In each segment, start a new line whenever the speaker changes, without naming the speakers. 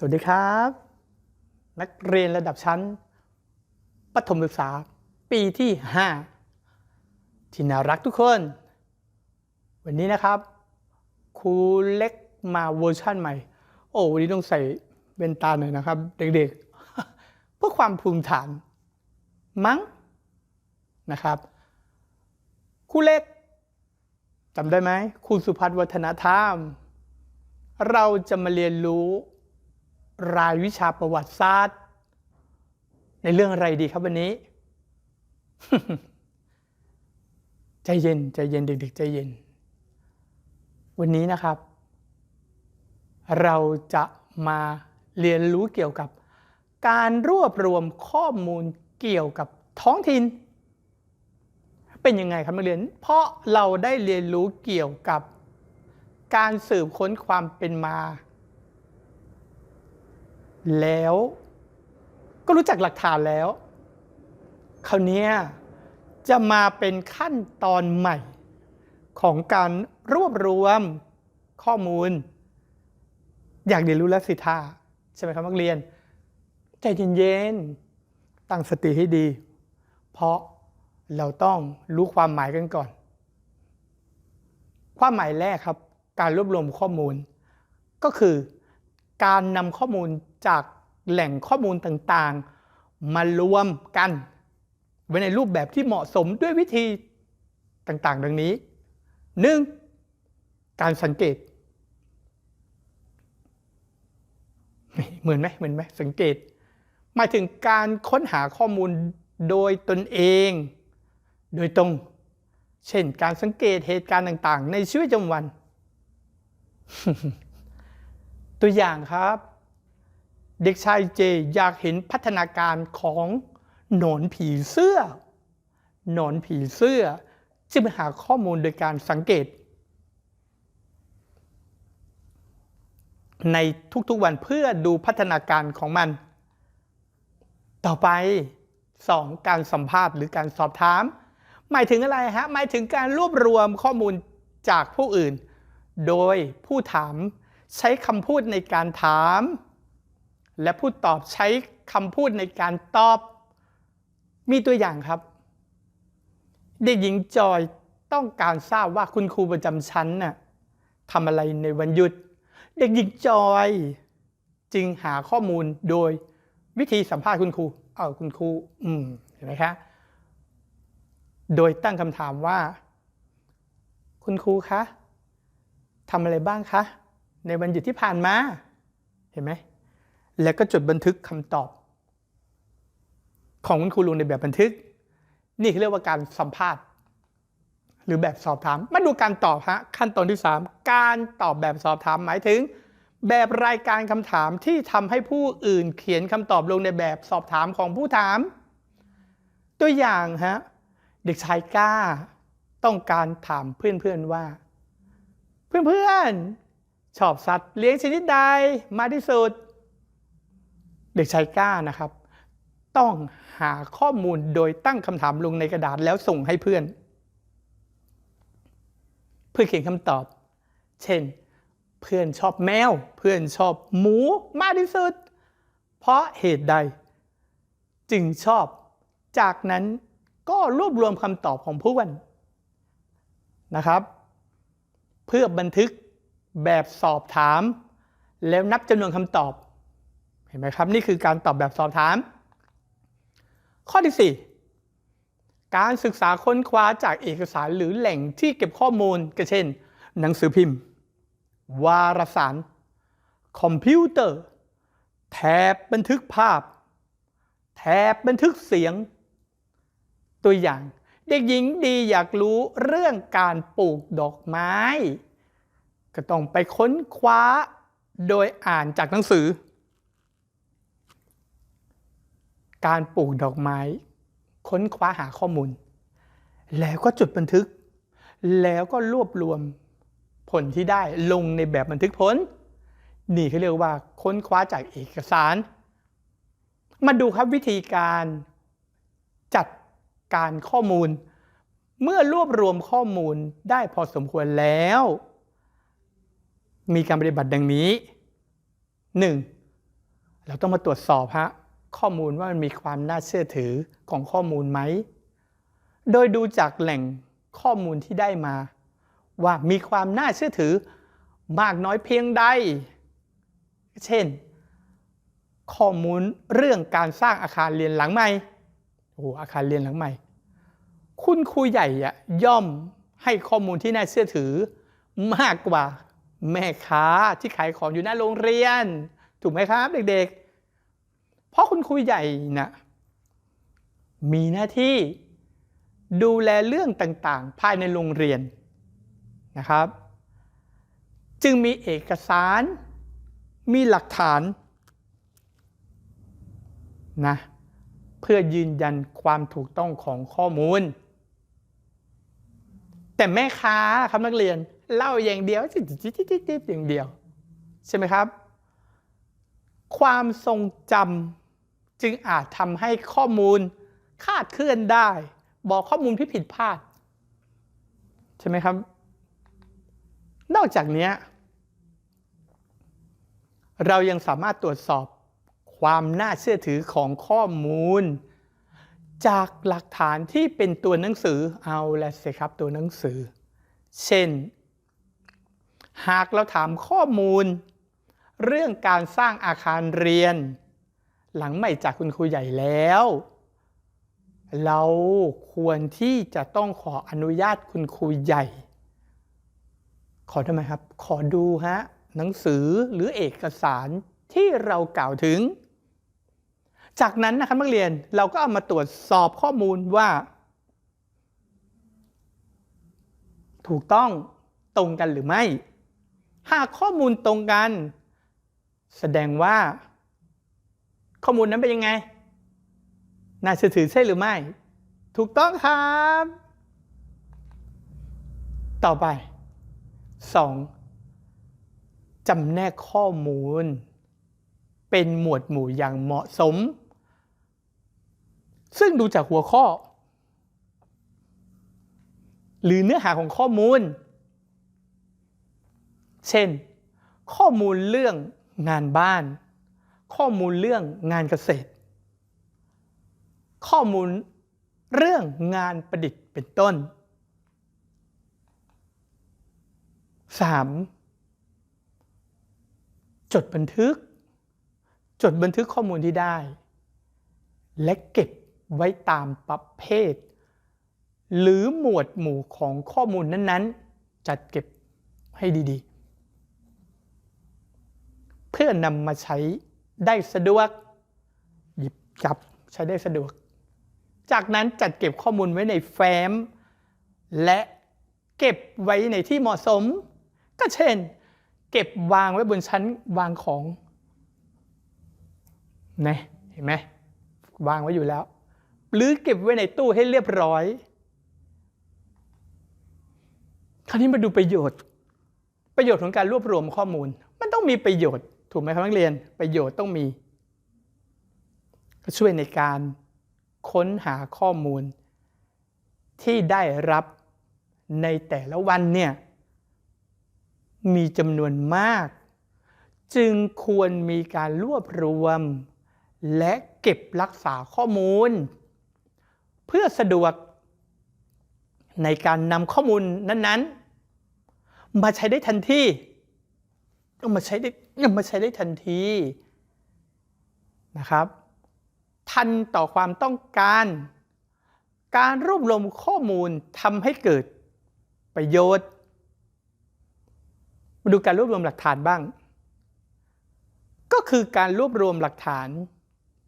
สวัสดีครับ นักเรียนระดับชั้นประถมศึกษาปีที่ 5 ที่น่ารักทุกคน วันนี้นะครับครูเล็กมาเวอร์ชั่นใหม่ โอ้วันนี้ต้องใส่เวนตาหน่อยนะครับ เด็กๆ เพื่อความภูมิฐาน มั้งนะครับครูเล็กจำได้ไหมครูสุพัฒน์วัฒนธรรม เราจะมาเรียนรู้ รายวิชาประวัติศาสตร์ ในเรื่องอะไรดีครับวันนี้ ใจเย็นใจเย็นเด็กๆใจเย็น วันนี้นะครับ เราจะมาเรียนรู้เกี่ยวกับการรวบรวมข้อมูลเกี่ยวกับท้องถิ่นเป็นยังไงครับนักเรียน เพราะเราได้เรียนรู้เกี่ยวกับการสืบค้นความเป็นมา แล้ว ก็รู้จักหลักฐานแล้วคราวนี้จะมาเป็นขั้นตอนใหม่ ของการรวบรวมข้อมูล อยากเรียนรู้แล้วสิท่าใช่ไหมครับนักเรียน ใจเย็นๆตั้งสติให้ดี เพราะเราต้องรู้ความหมายกันก่อน ความหมายแรกครับ การรวบรวมข้อมูล ก็คือการนำข้อมูล จากแหล่งข้อมูลต่างๆ มารวมกัน ไว้ในรูปแบบที่เหมาะสมด้วยวิธีต่างๆ ดังนี้ 1. การสังเกต เหมือนไหมเหมือนไหมสังเกต หมายถึงการค้นหาข้อมูลโดยตนเอง โดยตรง เช่นการสังเกตเหตุการณ์ต่างๆ ในชีวิตประจำวัน ตัวอย่างครับ เด็กชายเจอยากเห็นพัฒนาการของหนอนผีเสื้อ หนอนผีเสื้อจึงไปหาข้อมูลโดยการสังเกต ในทุกๆวันเพื่อดูพัฒนาการของมัน ต่อไป 2. การสัมภาษณ์หรือการสอบถาม หมายถึงอะไรฮะ หมายถึงการรวบรวมข้อมูลจากผู้อื่น โดยผู้ถามใช้คำพูดในการถาม และผู้ตอบใช้คำพูดในการตอบ มีตัวอย่างครับ เด็กหญิงจอยต้องการทราบว่าคุณครูประจำชั้นน่ะทำอะไรในวันหยุด เด็กหญิงจอย จึงหาข้อมูลโดยวิธีสัมภาษณ์คุณครูเออคุณครู อืมเห็นไหมคะโดยตั้งคำถามว่า คุณครูคะทำอะไรบ้างคะ ในวันหยุดที่ผ่านมา เห็นไหม แล้วก็จดบันทึกคำตอบ ของคุณครูลงในแบบบันทึก นี่เรียกว่าการสัมภาษณ์ หรือแบบสอบถาม มาดูการตอบฮะขั้นตอนที่ 3 การตอบแบบสอบถามหมายถึง แบบรายการคำถามที่ทำให้ผู้อื่นเขียนคำตอบลงในแบบสอบถามของผู้ถาม ตัวอย่างฮะเด็กชายก้า ต้องการถามเพื่อนๆว่า เพื่อนๆชอบสัตว์เลี้ยงชนิดใดมาที่สุด เด็กชายก้านะครับ ต้องหาข้อมูลโดยตั้งคำถามลงในกระดาษแล้วส่งให้เพื่อน เพื่อเขียนคำตอบ เช่น เพื่อนชอบแมว เพื่อนชอบหมูมากที่สุด เพราะเหตุใด จึงชอบ จากนั้นก็รวบรวมคำตอบของเพื่อนนะครับ เพื่อบันทึกแบบสอบถาม แล้วนับจำนวนคำตอบ เห็นไหมครับ นี่คือการตอบแบบสอบถาม ข้อที่ 4 การศึกษาค้นคว้าจากเอกสารหรือแหล่งที่เก็บข้อมูลก็เช่น หนังสือพิมพ์ วารสาร คอมพิวเตอร์ แถบบันทึกภาพ แถบบันทึกเสียง ตัวอย่างเด็กหญิงดีอยากรู้เรื่องการปลูกดอกไม้ ก็ต้องไปค้นคว้าโดยอ่านจากหนังสือ การปลูกดอกไม้ ค้นคว้าหาข้อมูล แล้วก็จดบันทึก แล้วก็รวบรวมผลที่ได้ลงในแบบบันทึกผล นี่เขาเรียกว่าค้นคว้าจากเอกสาร มาดูครับวิธีการจัดการข้อมูล เมื่อรวบรวมข้อมูลได้พอสมควรแล้ว มีการปฏิบัติดังนี้ 1. เราต้องมาตรวจสอบฮะ ข้อมูลว่ามันมีความน่าเชื่อถือของข้อมูลไหม โดยดูจากแหล่งข้อมูลที่ได้มา ว่ามีความน่าเชื่อถือมากน้อยเพียงใด เช่น ข้อมูลเรื่องการสร้างอาคารเรียนหลังใหม่ โอ้อาคารเรียนหลังใหม่ คุณครูใหญ่อะย่อมให้ข้อมูลที่น่าเชื่อถือ มากกว่าแม่ค้าที่ขายของอยู่หน้าโรงเรียน ถูกไหมครับเด็กๆ เพราะคุณครูใหญ่นะ่ะมีหน้าที่ดูแลเรื่องต่างๆ ภายในโรงเรียนนะครับ จึงมีเอกสาร มีหลักฐานนะเพื่อยืนยันความถูกต้องของข้อมูล แต่แม่ค้าครับนักเรียนเล่าอย่างเดียวจิ๊ดๆๆๆอย่างเดียว ใช่ไหมครับ ความทรงจำ จึงอาจทำให้ข้อมูลคาดเคลื่อนได้ บอกข้อมูลที่ผิดพลาด ใช่ไหมครับ นอกจากนี้ เรายังสามารถตรวจสอบความน่าเชื่อถือของข้อมูล จากหลักฐานที่เป็นตัวหนังสือเอาละสิครับตัวหนังสือ เช่น หากเราถามข้อมูล เรื่องการสร้างอาคารเรียน หลังใหม่จากคุณครูใหญ่แล้ว เราควรที่จะต้องขออนุญาตคุณครูใหญ่ ขอทำไมครับ ขอดูฮะหนังสือหรือเอกสารที่เรากล่าวถึง จากนั้นนะครับนักเรียนเราก็เอามาตรวจสอบข้อมูลว่า ถูกต้องตรงกันหรือไม่ หากข้อมูลตรงกัน แสดงว่า ข้อมูลนั้นเป็นยังไง น่าเชื่อถือใช่หรือไม่ ถูกต้องครับ ต่อไป 2. จำแนกข้อมูล เป็นหมวดหมู่อย่างเหมาะสม ซึ่งดูจากหัวข้อ หรือเนื้อหาของข้อมูล เช่น ข้อมูลเรื่องงานบ้าน ข้อมูลเรื่องงานเกษตร ข้อมูลเรื่องงานประดิษฐ์เป็นต้น 3. จดบันทึก จดบันทึกข้อมูลที่ได้ และเก็บไว้ตามประเภท หรือหมวดหมู่ของข้อมูลนั้น ๆ จัดเก็บให้ดีๆ เพื่อนำมาใช้ ได้สะดวก หยิบจับใช้ได้สะดวก จากนั้นจัดเก็บข้อมูลไว้ในแฟ้ม และเก็บไว้ในที่เหมาะสม ก็เช่น เก็บวางไว้บนชั้นวางของนะเห็นไหมวางไว้อยู่แล้ว หรือเก็บไว้ในตู้ให้เรียบร้อย คราวนี้มาดูประโยชน์ ประโยชน์ของการรวบรวมข้อมูล มันต้องมีประโยชน์ ถูกไหมครับนักเรียนประโยชน์ต้องมี ก็ช่วยในการค้นหาข้อมูล ที่ได้รับในแต่ละวันเนี่ยมีจำนวนมาก จึงควรมีการรวบรวม และเก็บรักษาข้อมูล เพื่อสะดวกในการนำข้อมูลนั้นๆ มาใช้ได้ทันที ต้องมาใช้ได้เออมาใช้ได้ทันทีนะครับ ทันต่อความต้องการ การรวบรวมข้อมูลทำให้เกิดประโยชน์ มาดูการรวบรวมหลักฐานบ้าง ก็คือการรวบรวมหลักฐาน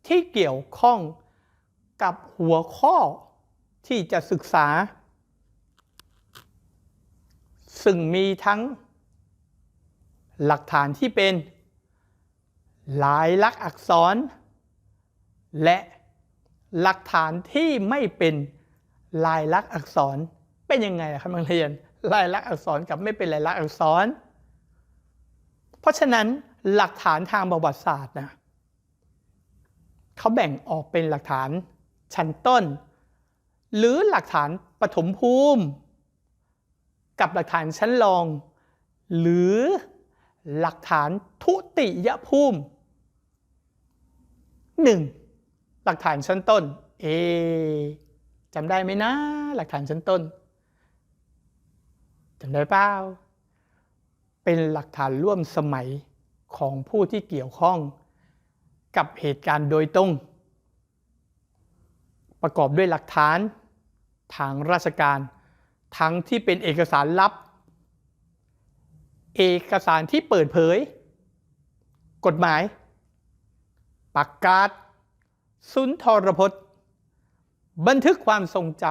ที่เกี่ยวข้องกับหัวข้อที่จะศึกษา ซึ่งมีทั้ง หลักฐานที่เป็นลายลักษณ์อักษร และหลักฐานที่ไม่เป็นลายลักษณ์อักษรเป็นยังไงครับนักเรียนลายลักษณ์อักษรกับไม่เป็นลายลักษณ์อักษร เพราะฉะนั้นหลักฐานทางประวัติศาสตร์นะเขาแบ่งออกเป็นหลักฐานชั้นต้น หรือหลักฐานปฐมภูมิ กับหลักฐานชั้นรอง หรือ หลักฐานทุติยภูมิหนึ่งหลักฐานชั้นต้น เอจำได้ไหมนะ หลักฐานชั้นต้นจำได้เปล่าเป็นหลักฐานร่วมสมัยของผู้ที่เกี่ยวข้องกับเหตุการณ์โดยตรง ประกอบด้วยหลักฐานทางราชการ ทั้งที่เป็นเอกสารลับ เอกสารที่เปิดเผย กฎหมายประกาศสุนทรพจน์ บันทึกความทรงจ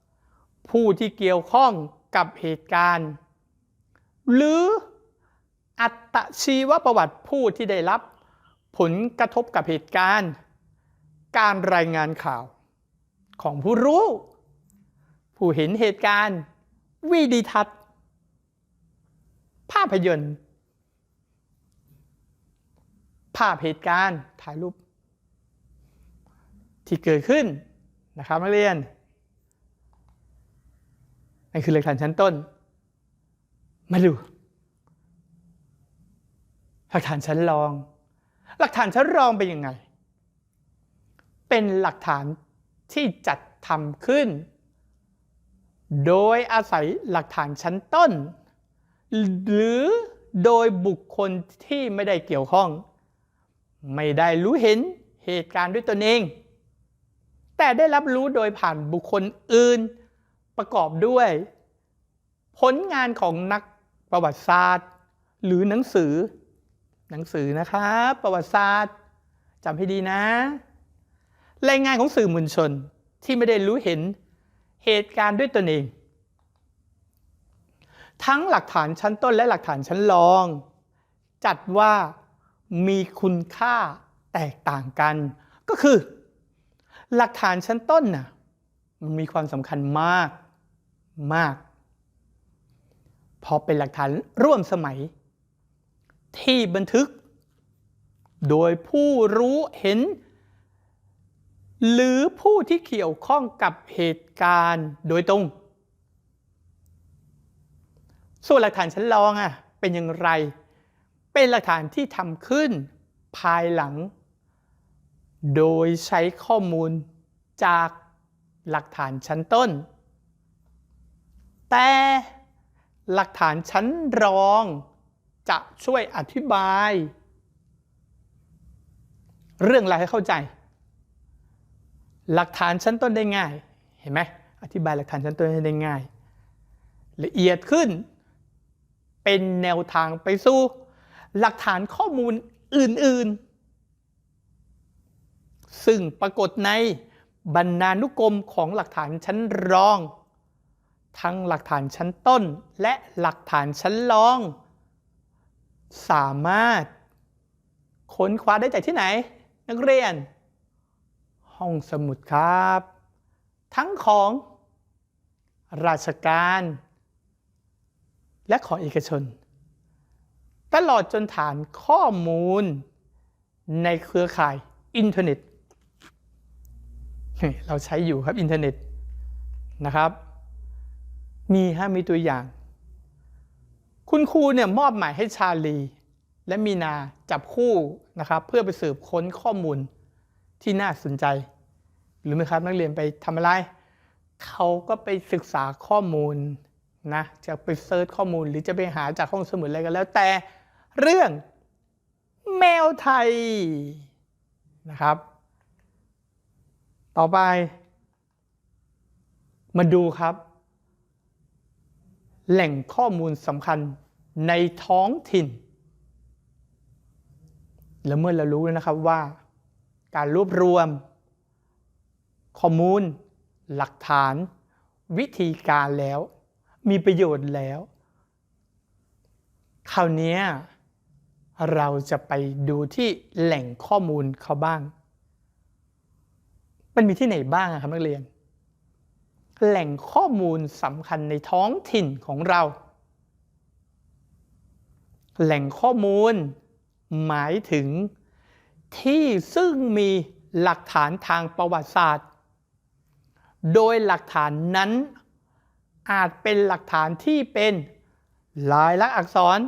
ำผู้ที่เกี่ยวข้องกับเหตุการณ์ หรืออัตชีวประวัติผู้ที่ได้รับ ผลกระทบกับเหตุการณ์ การรายงานข่าวของผู้รู้ ผู้เห็นเหตุการณ์ วิดีทัศน์ ภาพยนตร์ ภาพเหตุการณ์ถ่ายรูป ที่เกิดขึ้นนะครับนักเรียนนั่นคือหลักฐานชั้นต้น มาดูหลักฐานชั้นรอง หลักฐานชั้นรองเป็นยังไง เป็นหลักฐานที่จัดทำขึ้น โดยอาศัยหลักฐานชั้นต้น หรือโดยบุคคลที่ไม่ได้เกี่ยวข้อง ไม่ได้รู้เห็นเหตุการณ์ด้วยตนเอง แต่ได้รับรู้โดยผ่านบุคคลอื่นประกอบด้วย ผลงานของนักประวัติศาสตร์ หรือหนังสือ หนังสือนะครับประวัติศาสตร์จำให้ดีนะ รายงานของสื่อมวลชนที่ไม่ได้รู้เห็นเหตุการณ์ด้วยตนเอง ทั้งหลักฐานชั้นต้นและหลักฐานชั้นรอง จัดว่ามีคุณค่าแตกต่างกัน ก็คือ หลักฐานชั้นต้นน่ะมันมีความสำคัญมากมาก พอเป็นหลักฐานร่วมสมัย ที่บันทึก โดยผู้รู้เห็น หรือผู้ที่เกี่ยวข้องกับเหตุการณ์โดยตรง ส่วนหลักฐานชั้นรองอะเป็นอย่างไร เป็นหลักฐานที่ทำขึ้นภายหลัง โดยใช้ข้อมูลจากหลักฐานชั้นต้น แต่หลักฐานชั้นรองจะช่วยอธิบาย เรื่องอะไรให้เข้าใจ หลักฐานชั้นต้นได้ง่าย เห็นไหมอธิบายหลักฐานชั้นต้นได้ง่าย ละเอียดขึ้น เป็นแนวทางไปสู่ หลักฐานข้อมูลอื่น ๆ ซึ่งปรากฏในบรรณานุกรมของหลักฐานชั้นรอง ทั้งหลักฐานชั้นต้นและหลักฐานชั้นรอง สามารถค้นคว้าได้จากที่ไหน นักเรียน ห้องสมุดครับ ทั้งของราชการ และของเอกชน ตลอดจนฐานข้อมูลในเครือข่ายอินเทอร์เน็ต เราใช้อยู่ครับอินเทอร์เน็ตนะครับ มีฮะมีตัวอย่าง คุณครูเนี่ยมอบหมายให้ชาลี และมีนาจับคู่นะครับ เพื่อไปสืบค้นข้อมูลที่น่าสนใจ หรือไม่ครับนักเรียนไปทำอะไร เขาก็ไปศึกษาข้อมูล นะจะไปเซิร์ชข้อมูลหรือจะไปหาจากห้องสมุดอะไรก็แล้วแต่เรื่องแมวไทยนะครับ ต่อไป มาดูครับ แหล่งข้อมูลสำคัญในท้องถิ่น และเมื่อเรารู้แล้วนะครับว่าการรวบรวม ข้อมูล หลักฐาน วิธีการแล้ว มีประโยชน์แล้ว คราวนี้เราจะไปดูที่แหล่งข้อมูลเขาบ้าง มันมีที่ไหนบ้างครับนักเรียน แหล่งข้อมูลสำคัญในท้องถิ่นของเรา แหล่งข้อมูลหมายถึงที่ซึ่งมีหลักฐานทางประวัติศาสตร์ โดยหลักฐานนั้น อาจเป็นหลักฐานที่เป็นลายลักษณ์อักษร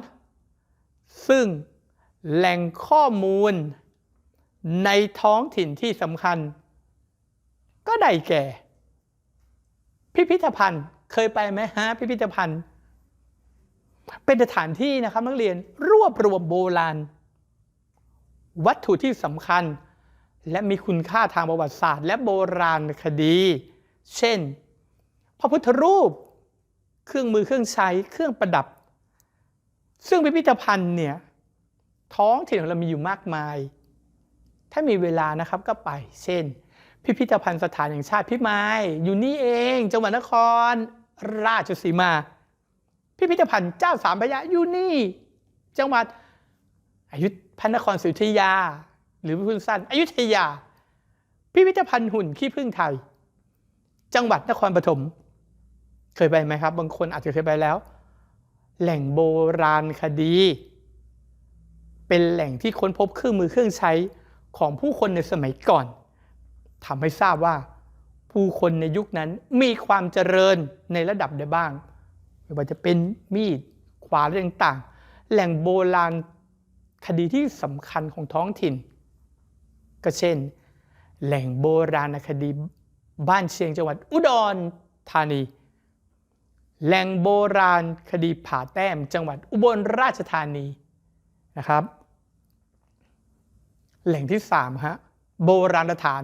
ซึ่งแหล่งข้อมูล ในท้องถิ่นที่สำคัญ ก็ได้แก่ พิพิธภัณฑ์เคยไปไหมฮะพิพิธภัณฑ์ เป็นสถานที่นะครับนักเรียนรวบรวมโบราณ วัตถุที่สำคัญ และมีคุณค่าทางประวัติศาสตร์ และโบราณคดี เช่น พระพุทธรูป เครื่องมือเครื่องใช้เครื่องประดับ ซึ่งพิพิธภัณฑ์เนี่ยท้องถิ่นของเรามีอยู่มากมาย ถ้ามีเวลานะครับก็ไป เช่น พิพิธภัณฑ์สถานแห่งชาติพิมายอยู่นี่เอง จังหวัดนคร ราชสีมา พิพิธภัณฑ์เจ้าสามพระยาอยู่นี่ จังหวัดอายุพระนครศรีอยุธยา หรือพูดสั้นอายุธยา พิพิธภัณฑ์หุ่นขี้ผึ้งไทย จังหวัดนครปฐม เคยไปไหมครับ บางคนอาจจะเคยไปแล้ว แหล่งโบราณคดี เป็นแหล่งที่ค้นพบเครื่องมือเครื่องใช้ของผู้คนในสมัยก่อนทำให้ทราบว่า ผู้คนในยุคนั้นมีความเจริญในระดับใดบ้าง ไม่ว่าจะเป็นมีดขวานอะไรต่างๆ แหล่งโบราณคดีที่สำคัญของท้องถิ่น ก็เช่น แหล่งโบราณคดีบ้านเชียงจังหวัดอุดรธานี แหล่งโบราณคดีผาแต้มจังหวัดอุบลราชธานีนะครับ แหล่งที่สามฮะโบราณสถาน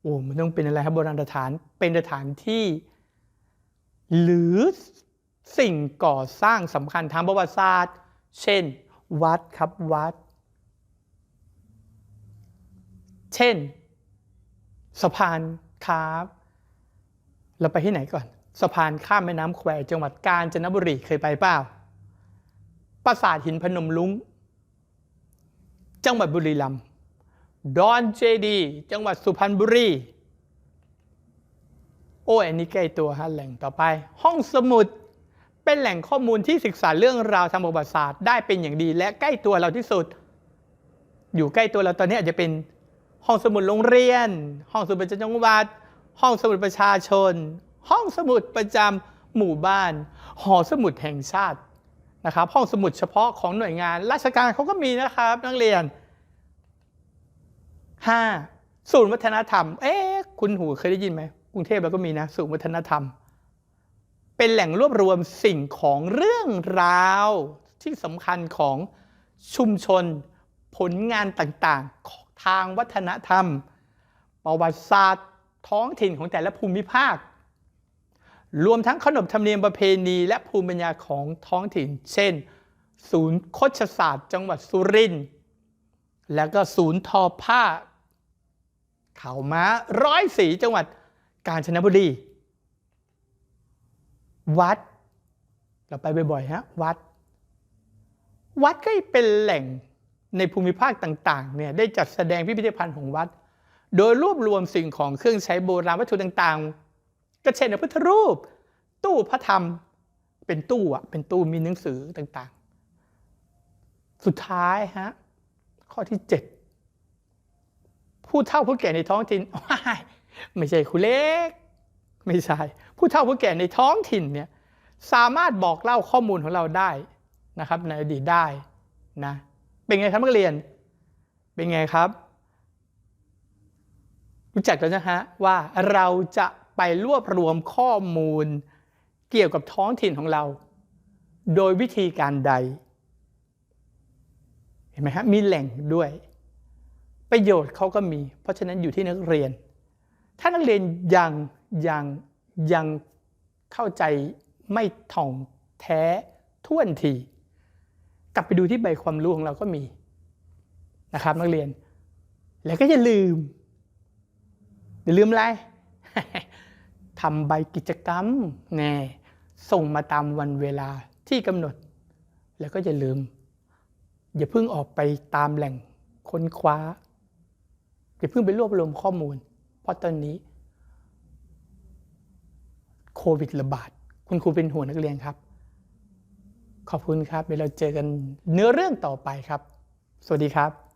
โอ้มันต้องเป็นอะไรครับโบราณสถานเป็นสถานที่ หรือสิ่งก่อสร้างสำคัญทางประวัติศาสตร์ เช่น วัดครับวัด เช่น สะพานครับ เราไปที่ไหนก่อน สะพานข้ามแม่น้ำแควจังหวัดกาญจนบุรีเคยไปเปล่าปราสาทหินพนมลุงจังหวัดบุรีรัมย์ดอนเจดี จังหวัดสุพรรณบุรี โอ้อันนี้ใกล้ตัวฮะแหล่งต่อไป ห้องสมุดเป็นแหล่งข้อมูลที่ศึกษาเรื่องราวทางประวัติศาสตร์ได้เป็นอย่างดี และใกล้ตัวเราที่สุด อยู่ใกล้ตัวเราตอนนี้อาจจะเป็นห้องสมุดโรงเรียน ห้องสมุดประจำจังหวัด ห้องสมุดประชาชน ห้องสมุดประจำหมู่บ้าน หอสมุดแห่งชาตินะครับ ห้องสมุดเฉพาะของหน่วยงาน ราชการเขาก็มีนะครับ นักเรียน 5. ศูนย์วัฒนธรรม เอ๊ะคุณหูเคยได้ยินไหมกรุงเทพเราก็มีนะศูนย์วัฒนธรรม เป็นแหล่งรวบรวมสิ่งของเรื่องราวที่สำคัญของชุมชน ผลงานต่างๆ ทางวัฒนธรรม ประวัติศาสตร์ ท้องถิ่นของแต่ละภูมิภาค รวมทั้งขนบธรรมเนียมประเพณีและภูมิปัญญาของท้องถิ่น เช่น ศูนย์โคชศาสตร์จังหวัดสุรินทร์แล้วก็ศูนย์ทอผ้าเขาม้าร้อยสีจังหวัดกาญจนบุรี วัด เราไปบ่อยๆฮะวัด วัดก็เป็นแหล่งในภูมิภาคต่างๆเนี่ยได้จัดแสดงพิพิธภัณฑ์ของวัด โดยรวบรวมสิ่งของเครื่องใช้โบราณวัตถุต่างๆ ก็เช่นพระพุทธรูป ตู้พระธรรม เป็นตู้อะเป็นตู้มีหนังสือต่างๆ สุดท้ายฮะข้อที่ 7 ผู้เฒ่าผู้แก่ในท้องถิ่นไม่ใช่คุณเล็ก ไม่ใช่ ผู้เฒ่าผู้แก่ในท้องถิ่นเนี่ยสามารถบอกเล่าข้อมูลของเราได้นะครับในอดีตได้นะเป็นไงครับนักเรียน เป็นไงครับ รู้จักแล้วนะฮะว่าเราจะ ไปรวบรวมข้อมูล เกี่ยวกับท้องถิ่นของเรา โดยวิธีการใด เห็นไหมฮะมีแหล่งด้วย ประโยชน์เขาก็มี เพราะฉะนั้นอยู่ที่นักเรียน ถ้านักเรียนยังยังยังเข้าใจไม่ถ่องแท้ท่วนที กลับไปดูที่ใบความรู้ของเราก็มีนะครับนักเรียน แล้วก็อย่าลืม อย่าลืมอะไร ทำใบกิจกรรมแน่ส่งมาตามวันเวลาที่กำหนด แล้วก็อย่าลืม อย่าเพิ่งออกไปตามแหล่งค้นคว้า อย่าเพิ่งไปรวบรวมข้อมูล เพราะตอนนี้โควิดระบาด คุณครูเป็นห่วงนักเรียนครับ ขอบคุณครับเดี๋ยวเราเจอกันเนื้อเรื่องต่อไปครับ สวัสดีครับ